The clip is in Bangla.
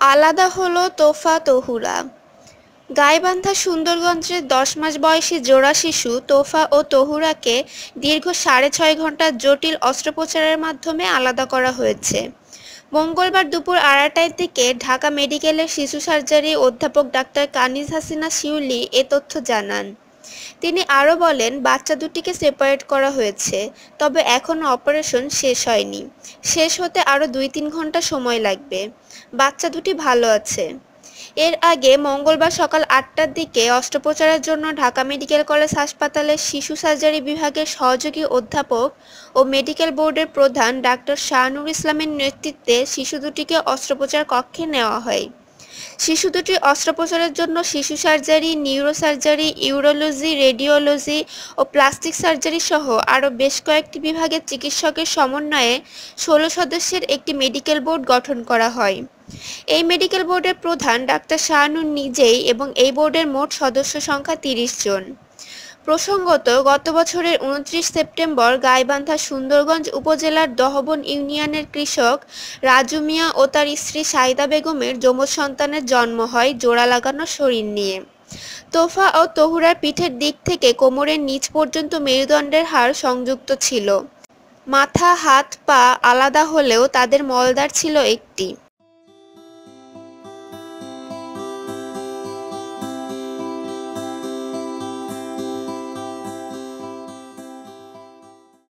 আলাদা হলো তোফা তহুরা। গাইবান্ধা সুন্দরগঞ্জের দশ মাস বয়সী জোড়া শিশু তোফা ও তহুরাকে দীর্ঘ সাড়ে ছয় ঘণ্টার জটিল অস্ত্রোপচারের মাধ্যমে আলাদা করা হয়েছে। মঙ্গলবার দুপুর আড়াইটার দিকে ঢাকা মেডিকেলের শিশু সার্জারি অধ্যাপক ডাক্তার কানিজ হাসিনা শিউলি এ তথ্য জানান। তিনি আরও বলেন, বাচ্চা দুটিকে সেপারেট করা হয়েছে, তবে এখনও অপারেশন শেষ হয়নি। শেষ হতে আরও দুই তিন ঘণ্টা সময় লাগবে। বাচ্চা দুটি ভালো আছে। এর আগে মঙ্গলবার সকাল আটটার দিকে অস্ত্রোপচারের জন্য ঢাকা মেডিকেল কলেজ হাসপাতালের শিশু সার্জারি বিভাগের সহযোগী অধ্যাপক ও মেডিকেল বোর্ডের প্রধান ডাক্তার শাহনুর ইসলামের নেতৃত্বে শিশু দুটিকে অস্ত্রোপচার কক্ষে নেওয়া হয়। শিশু দুটি অস্ত্রোপচারের জন্য শিশু surgery neuro surgery urology, radiology ও প্লাস্টিক সার্জারি সহ আরও বেশ কয়েকটি বিভাগের চিকিৎসকের সমন্বয়ে ষোলো সদস্যের একটি মেডিকেল বোর্ড গঠন করা হয়। এই মেডিকেল বোর্ডের প্রধান ডাক্তার শাহানুর নিজেই এবং এই বোর্ডের মোট সদস্য সংখ্যা তিরিশ জন। প্রসঙ্গত, গত বছরের উনত্রিশ সেপ্টেম্বর গাইবান্ধা সুন্দরগঞ্জ উপজেলার দহবন ইউনিয়নের কৃষক রাজু মিয়া ও তার স্ত্রী সাইদা বেগমের যমজ সন্তানের জন্ম হয় জোড়া লাগানো শরীর নিয়ে। তোফা ও তহুরার পিঠের দিক থেকে কোমরের নিচ পর্যন্ত মেরুদণ্ডের হাড় সংযুক্ত ছিল। মাথা, হাত, পা আলাদা হলেও তাদের মলদার ছিল একটি।